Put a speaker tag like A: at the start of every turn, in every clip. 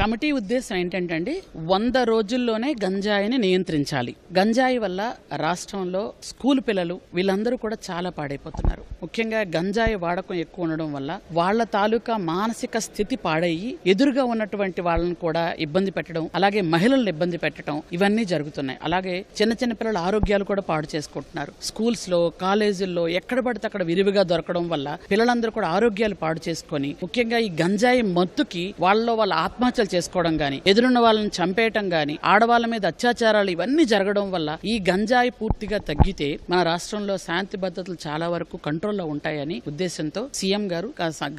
A: Committee ఉద్దేశం ఏంటంటే అండి వంద రోజుల్లోనే గంజాయిని నియంత్రించాలి. గంజాయి వల్ల రాష్ట్రంలో స్కూల్ పిల్లలు వీళ్ళందరూ కూడా చాలా పాడైపోతున్నారు. ముఖ్యంగా గంజాయి వాడకం ఎక్కువ ఉండడం వల్ల వాళ్ళ తాలూకా మానసిక స్థితి పాడయ్యి ఎదురుగా ఉన్నటువంటి వాళ్ళని కూడా ఇబ్బంది పెట్టడం అలాగే మహిళలను ఇబ్బంది పెట్టడం ఇవన్నీ జరుగుతున్నాయి. అలాగే చిన్న చిన్న పిల్లల ఆరోగ్యాలు కూడా పాడు చేసుకుంటున్నారు. స్కూల్స్లో కాలేజీల్లో ఎక్కడ పడితే అక్కడ విరివిగా దొరకడం వల్ల పిల్లలందరూ కూడా ఆరోగ్యాలు పాడు చేసుకొని ముఖ్యంగా ఈ గంజాయి మత్తుకి వాళ్ళలో వాళ్ళ ఆత్మహత్యలు చేసుకోవడం గాని ఎదురున్న వాళ్ళని చంపేయటం గాని ఆడవాళ్ళ మీద అత్యాచారాలు ఇవన్నీ జరగడం వల్ల ఈ గంజాయి పూర్తిగా తగ్గితే మన రాష్ట్రంలో శాంతి భద్రతలు చాలా వరకు కంట్రోల్లో ఉంటాయని ఉద్దేశంతో సీఎం గారు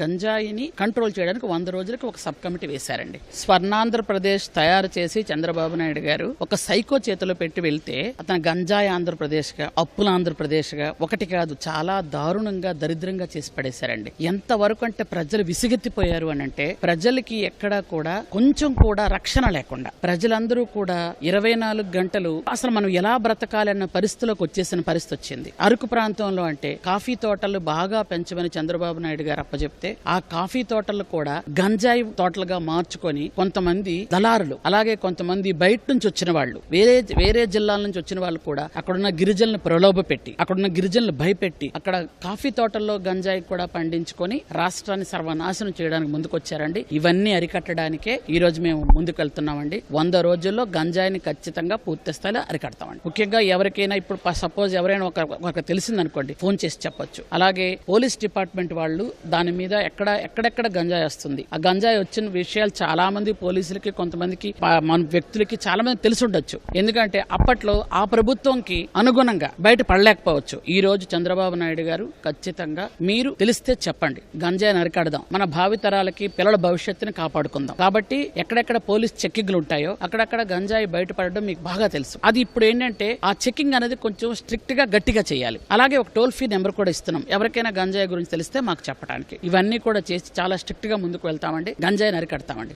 A: గంజాయిని కంట్రోల్ చేయడానికి వంద రోజులకు ఒక సబ్ కమిటీ వేశారండి. స్వర్ణాంధ్రప్రదేశ్ తయారు చేసి చంద్రబాబు నాయుడు గారు ఒక సైకో చేతిలో పెట్టి వెళ్తే అతను గంజాయి ఆంధ్రప్రదేశ్గా అప్పుల ఆంధ్రప్రదేశ్గా ఒకటి కాదు చాలా దారుణంగా దరిద్రంగా చేసి పడేశారండి. ఎంత వరకు అంటే ప్రజలు విసిగెత్తిపోయారు అని అంటే ప్రజలకి ఎక్కడా కూడా కొంచెం కూడా రక్షణ లేకుండా ప్రజలందరూ కూడా ఇరవై నాలుగు గంటలు అసలు మనం ఎలా బ్రతకాలన్న పరిస్థితిలోకి వచ్చేసిన పరిస్థితి వచ్చింది. అరకు ప్రాంతంలో అంటే కాఫీ తోటలు బాగా పెంచమని చంద్రబాబు నాయుడు గారు అప్పచెప్తే ఆ కాఫీ తోటలు కూడా గంజాయి తోటలుగా మార్చుకొని కొంతమంది దళారులు అలాగే కొంతమంది బయట నుంచి వచ్చిన వాళ్ళు వేరే వేరే జిల్లాల నుంచి వచ్చిన వాళ్ళు కూడా అక్కడున్న గిరిజనులను ప్రలోభ పెట్టి అక్కడున్న గిరిజనులు భయపెట్టి అక్కడ కాఫీ తోటల్లో గంజాయి కూడా పండించుకొని రాష్ట్రాన్ని సర్వనాశనం చేయడానికి ముందుకొచ్చారండి. ఇవన్నీ అరికట్టడానికే ఈ రోజు మేము ముందుకెళ్తున్నామండి. వంద రోజుల్లో గంజాయిని ఖచ్చితంగా పూర్తి స్థాయిలో అరికడతామండి. ముఖ్యంగా ఎవరికైనా ఇప్పుడు సపోజ్ ఎవరైనా ఒక ఒక తెలిసిందనుకోండి ఫోన్ చేసి చెప్పొచ్చు. అలాగే పోలీస్ డిపార్ట్మెంట్ వాళ్ళు దాని మీద ఎక్కడ ఎక్కడెక్కడ గంజాయి వస్తుంది. ఆ గంజాయి వచ్చిన విషయాలు చాలా మంది పోలీసులకి కొంతమందికి మన వ్యక్తులకి చాలా మంది తెలిసి ఉండొచ్చు ఎందుకంటే అప్పట్లో ఆ ప్రభుత్వంకి అనుగుణంగా బయట పడలేకపోవచ్చు. ఈ రోజు చంద్రబాబు నాయుడు గారు ఖచ్చితంగా మీరు తెలిస్తే చెప్పండి. గంజాయిని అరికడదాం. మన భావితరాలకి పిల్లల భవిష్యత్తుని కాపాడుకుందాం. కాబట్టి ఎక్కడెక్కడ పోలీస్ చెక్కింగ్లు ఉంటాయో అక్కడక్కడ గంజాయి బయటపడడం మీకు బాగా తెలుసు. అది ఇప్పుడు ఏంటంటే ఆ చెక్కింగ్ అనేది కొంచెం స్ట్రిక్ట్గా గట్టిగా చేయాలి. అలాగే ఒక టోల్ ఫ్రీ నెంబర్ కూడా ఇస్తున్నాం. ఎవరికైనా గంజాయి గురించి తెలిస్తే మాకు చెప్పడానికి. ఇవన్నీ కూడా చేసి చాలా స్ట్రిక్ట్గా ముందుకు వెళ్తామండి. గంజాయి నరికడతామండి.